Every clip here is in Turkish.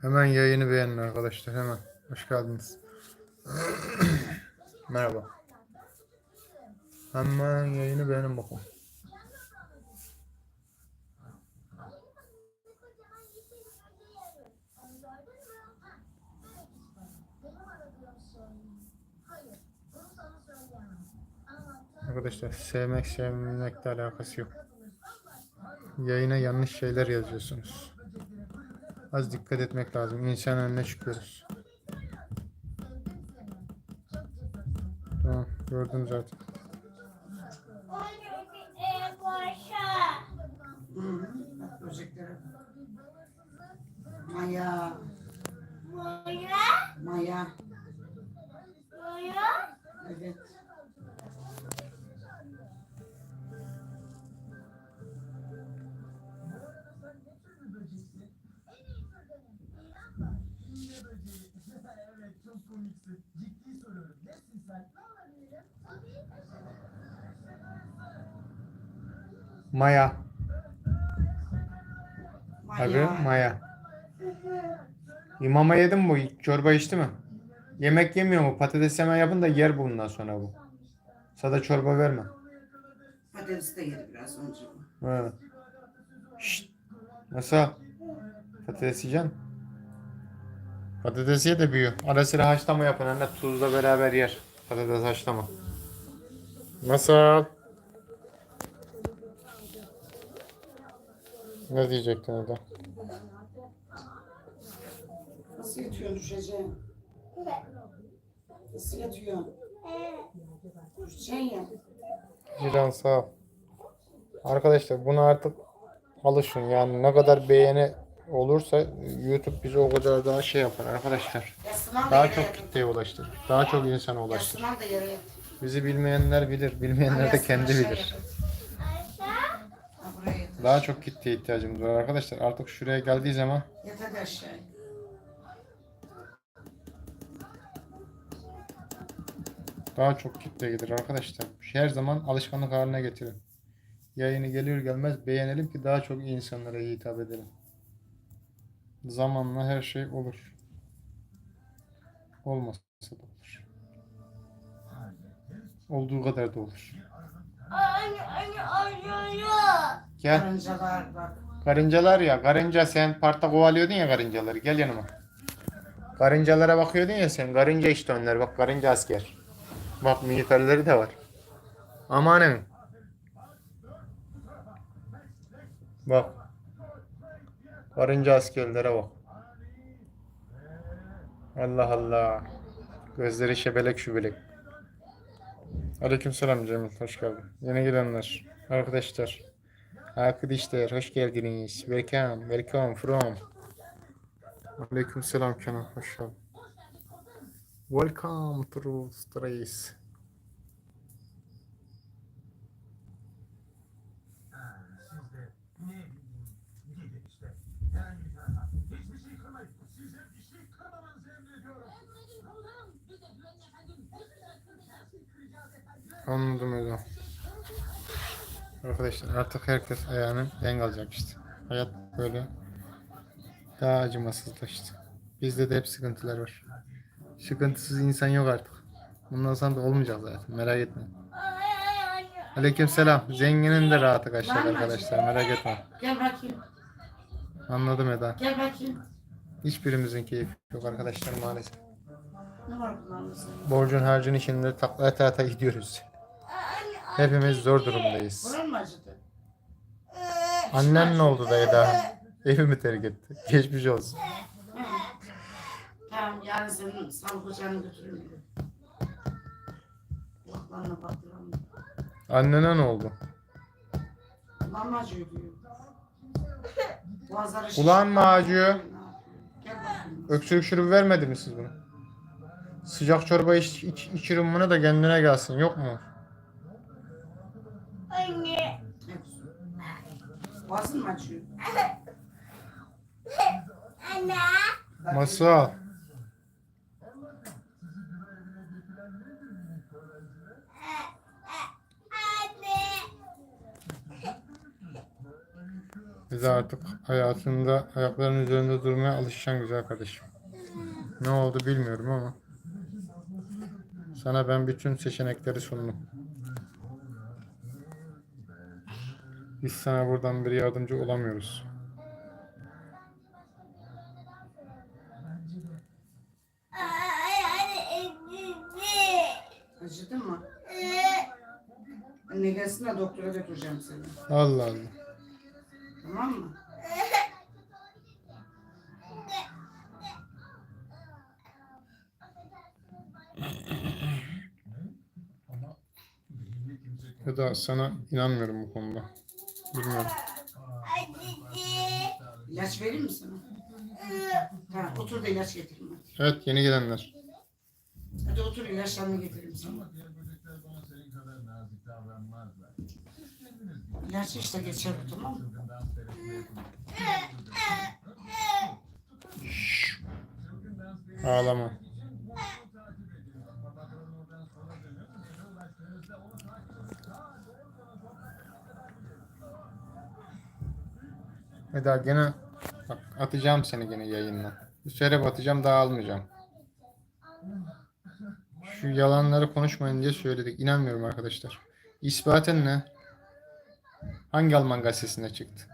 Hemen yayını beğenin arkadaşlar hemen. Hoş geldiniz. Merhaba. Hemen yayını beğenin bakalım. Arkadaşlar sevmek sevmemekle alakası yok. Yayına yanlış şeyler yazıyorsunuz. Az dikkat etmek lazım. İnsan önüne çıkıyoruz. Tamam gördüm zaten. Böceklere. Maya, Maya. Evet çok komiksin. Ciddi soruyorum. Nesin sen? Maya. Adı Maya. Maya. İmama yedin mi bu? Çorba içti mi? Yemek yemiyor mu? Patates hemen yapın da yer bundan sonra bu. Sada çorba verme. Patates de yedi biraz önce. Ha. Şşt. Nasıl? Patates yiyeceksin? Patates ye de büyüyor. Ara sıra haşlama yapın anne. Tuzla beraber yer. Patates haşlama. Nasıl? Ne diyecektin orada? Nasıl yatıyorsun düşeceğim? Nasıl yatıyorsun? Düşeceksin ya. Sağ ol. Arkadaşlar bunu artık alışın. Yani ne kadar beğeni olursa YouTube bize o kadar daha şey yapar arkadaşlar. Yastıman da Daha çok kitleye ulaştırır. Daha çok insana ulaştırır. Yastıman da yere. Bizi bilmeyenler bilir, bilmeyenler de kendi aşağı bilir. Daha çok kitleye ihtiyacımız var arkadaşlar. Artık şuraya geldiği zaman Yat hadi aşağıya. daha çok kitle gelir arkadaşlar. Her zaman alışkanlık haline getirin. Yayını gelir gelmez beğenelim ki daha çok insanlara hitap edelim. Zamanla her şey olur. Olmasa da olur. Olduğu kadar da olur. Gel. Karıncalar bak. Karıncalar ya. Karınca sen parkta kovalıyordun ya karıncaları. Gel yanıma. Karıncalara bakıyordun ya sen. Karınca işte onlar. Bak karınca asker. Bak militerleri de var. Amanın. Bak. Karınca askerlere bak. Allah Allah. Gözleri şebelek şübelek. Aleykümselam Cemil. Hoş geldin. Yeni gelenler. Arkadaşlar. Arkadaşlar hoş geldiniz. Welcome, welcome from. Aleykümselam Kenan, hoş geldin. Welcome to Strays. Siz de ne bileyim gidin işte. Herhangi bir tarafa. Hiçbir şey kırmayın. Size bir şey kırmamanızı emrediyorum. Anladım öyle. Arkadaşlar artık herkes ayağının denk alacak işte. Hayat böyle daha acımasızlaştı. Bizde de hep sıkıntılar var. Sıkıntısız insan yok artık. Bundan sonra da olmayacak zaten merak etme. Aleykümselam. Zenginin de rahatı kaçacak arkadaşlar merak etme. Gel bakayım. Anladım Eda. Gel bakayım. Hiçbirimizin keyfi yok arkadaşlar maalesef. Ne var bunların? Borcun harcın içinde takla ata ata gidiyoruz. Hepimiz zor durumdayız. Buran mı acıdı? Annen ne oldu da Eda? Evimi terk etti. Geçmiş olsun. Tamam yarın senin sağlık ocağına götürürüm. Kulaklarına. Annene ne oldu? Kulağım acıyor diyor. Boğazları şiş- Kulağın mı acıyor? Ne yapıyor? Gel bakayım. Öksürük şurubu vermedi mi siz bunu? Sıcak çorba iç, iç, içirin bunu da kendine gelsin. Yok mu? Ne kusur? Boğazın mı acıyor? Masal. Biz artık hayatında ayaklarının üzerinde durmaya alışacaksın güzel kardeşim. Ne oldu bilmiyorum ama sana ben bütün seçenekleri sundum. Biz sana buradan bir yardımcı olamıyoruz. Acıdı mı? Anne gelsin de doktora götüreceğim seni. Allah Allah. Tamam mı? Ya da sana inanmıyorum bu konuda. Bilmiyorum. İlaç vereyim mi sana? Tamam otur da ilaç getireyim hadi. Evet yeni gelenler. Hadi otur ilaçlarını getireyim sana. İlaç işte geçer bu tamam mı? Ağlama. Eda gene bak atacağım seni gene yayından. Bir süre batacağım daha almayacağım. Şu yalanları konuşmayın diye söyledik. İnanmıyorum arkadaşlar. İspatın ne? Hangi Alman gazetesinde çıktı?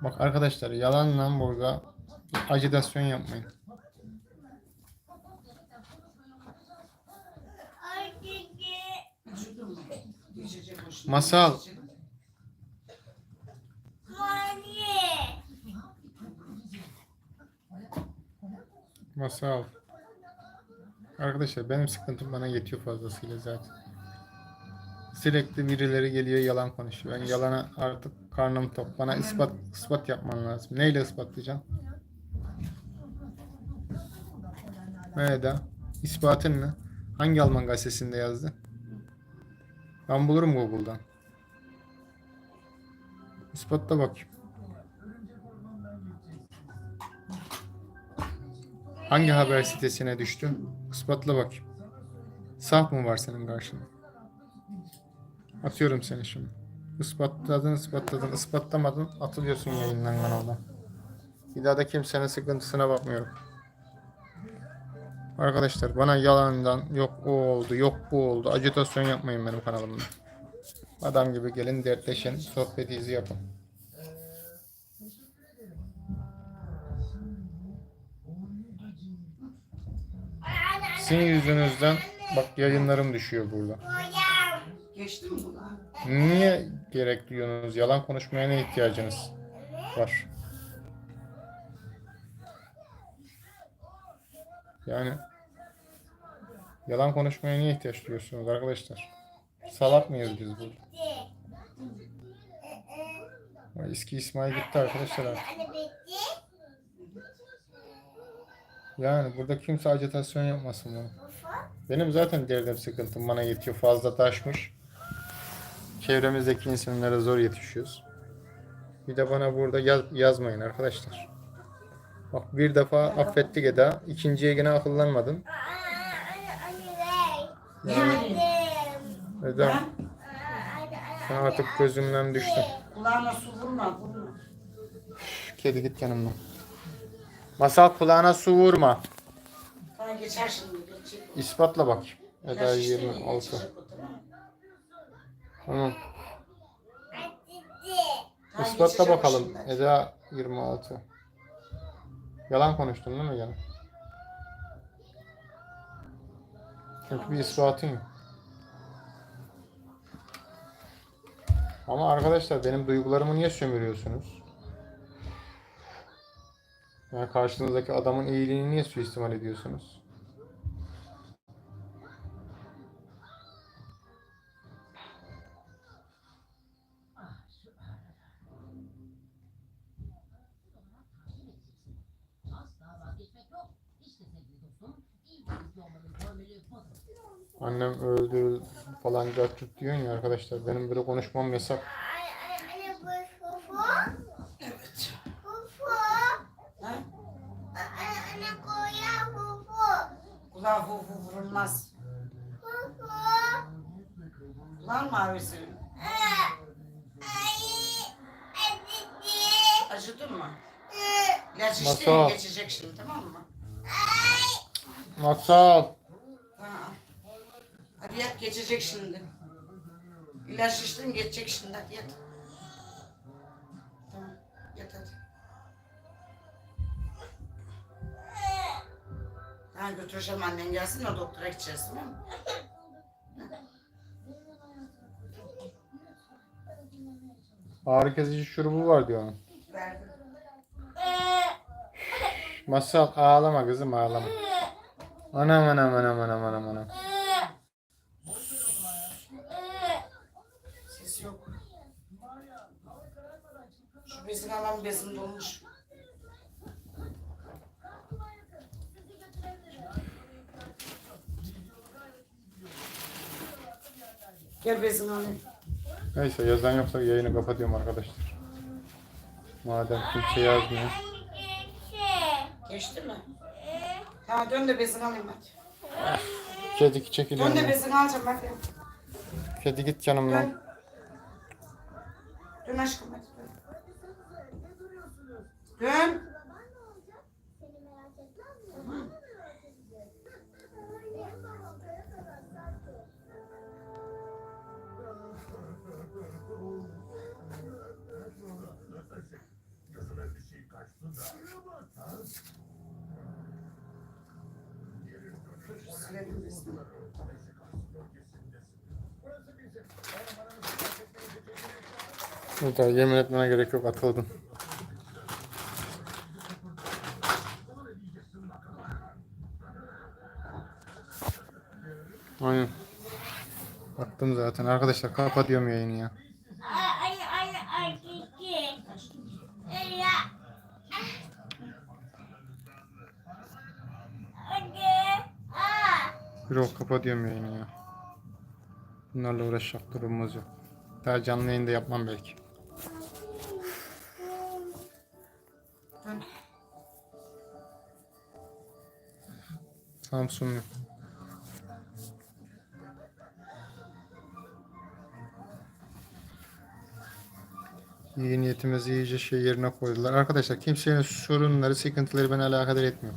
Bak arkadaşlar yalanla burada acitasyon yapmayın. Masal. Geçecek. Masal. Arkadaşlar benim sıkıntım bana yetiyor fazlasıyla zaten. Sürekli birileri geliyor yalan konuşuyor. Ben yalana artık karnım tok. Bana ispat ispat yapman lazım. Neyle ispatlayacaksın? Eda. İspatın ne? Hangi Alman gazetesinde yazdı? Ben bulurum Google'dan. İspatla bakayım. Hangi haber sitesine düştü? Ispatla bakayım. Saf mı var senin karşında? Atıyorum seni şimdi. Ispatladın, ispatladın, ispatlamadın. Atılıyorsun yayından kanaldan. Bir daha da kimsenin sıkıntısına bakmıyorum. Arkadaşlar bana yalandan yok o oldu, yok bu oldu. Acitasyon yapmayın benim kanalımda. Adam gibi gelin dertleşin, sohbetinizi yapın. Sizin yüzünüzden bak yayınlarım düşüyor burada. Niye gerek duyuyorsunuz? Yalan konuşmaya ne ihtiyacınız var? Yani yalan konuşmaya niye ihtiyaç duyuyorsunuz arkadaşlar? Salak mıyız biz burada? Eski İsmail gitti arkadaşlar artık. Yani burada kimse acitasyon yapmasın bana. Benim zaten derdim sıkıntım bana yetiyor. Fazla taşmış. Çevremizdeki insanlara zor yetişiyoruz. Bir de bana burada yaz- yazmayın arkadaşlar. Bak bir defa affettik Eda. ikinciye yine akıllanmadın. Eda Ben sen artık gözümden düştün. kulağına su vurma. vurma. Kedi git yanımdan. Masal kulağına su vurma. Sana geçer şimdi. Geçecek. İspatla bak. Eda İlaç işte, 26. geçecek o, tamam? Tamam. Tamam, İspatla geçecek o bakalım. şimdi. Eda 26. Yalan konuştun değil mi gene? Çünkü bir ispatın yok. Ama arkadaşlar benim duygularımı niye sömürüyorsunuz? Yani karşınızdaki adamın iyiliğini niye suistimal ediyorsunuz? Annem öldü falan cahçurt diyorsun ya arkadaşlar. Benim böyle konuşmam yasak. Evet. Ha? Kulağa fufu vurulmaz. Kulağın mı ağrıyor senin? Acıdı mı? İlaç içtin Masal. geçecek şimdi tamam mı? Masal. Ha. Hadi yat geçecek şimdi. İlaç içtin geçecek şimdi hadi yat. Tamam yat hadi. Ha götüreceğim annen gelsin o doktora gideceğiz değil mi? Ağrı kesici şurubu var diyor onun. Verdim. Masal ağlama kızım ağlama. Anam anam anam anam anam anam. Ses yok. Şu bezin alan bezim dolmuş. Gel bezini alayım. Neyse yazan yoksa yayını kapatıyorum arkadaşlar. Madem kimse yazmıyor. Geçti mi? Tamam dön de bezini alayım hadi. Kedi çekiliyor. Dön de ya. bezini alacağım hadi. Kedi git canımdan. Dön. Dön aşkım hadi. Dön. Dön. Bezini. Burada yemin etmene gerek yok atıldın. Aynen. Baktım zaten. Arkadaşlar kapatıyorum yayını ya. Aa. Yok kapatıyorum yayını ya. Bunlarla uğraşacak durumumuz yok. Daha canlı yayında yapmam belki. Dön. Samsunlu. İyi niyetimizi iyice şey yerine koydular. Arkadaşlar kimsenin sorunları, sıkıntıları beni alakadar etmiyor.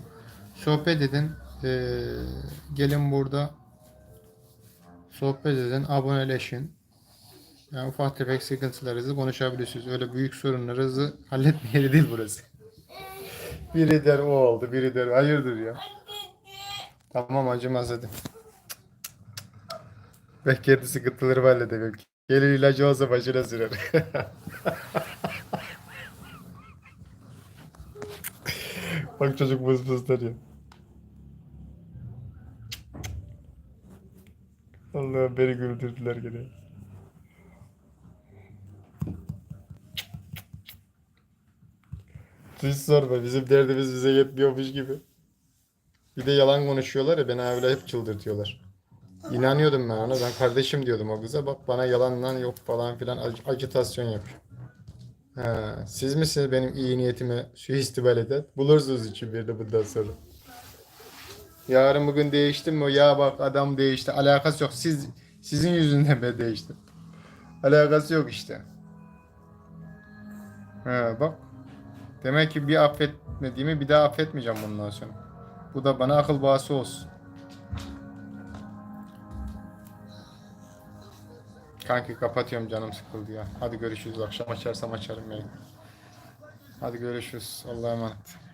Sohbet edin. Ee, gelin burada sohbet edin, aboneleşin. Yani ufak tefek sıkıntılarınızı konuşabiliyorsunuz. Öyle büyük sorunlarınızı halletme yeri değil burası. biri der o oldu, biri der hayırdır ya. Tamam acımaz hadi. Ben kendi sıkıntılarımı halledemem. Gelir ilacı olsa başına sürer. Bak çocuk bız bızlanıyor. Allah'ım beni güldürdüler gene. Hiç sorma bizim derdimiz bize yetmiyormuş gibi. Bir de yalan konuşuyorlar ya beni öyle hep çıldırtıyorlar. İnanıyordum ben ona. Ben kardeşim diyordum o kıza. Bak bana yalandan yok falan filan ag- agitasyon yapıyor. Ha, siz misiniz benim iyi niyetime suistimal eden? Bulursunuz için birini bundan sonra. Yarın bugün değiştim mi? Ya bak adam değişti. Alakası yok. Siz sizin yüzünden ben değiştim. Alakası yok işte. Ha, bak. Demek ki bir affetmediğimi bir daha affetmeyeceğim bundan sonra. Bu da bana akıl bağısı olsun. Kanki kapatıyorum canım sıkıldı ya. Hadi görüşürüz. Akşam açarsam açarım yayını. Hadi görüşürüz. Allah'a emanet.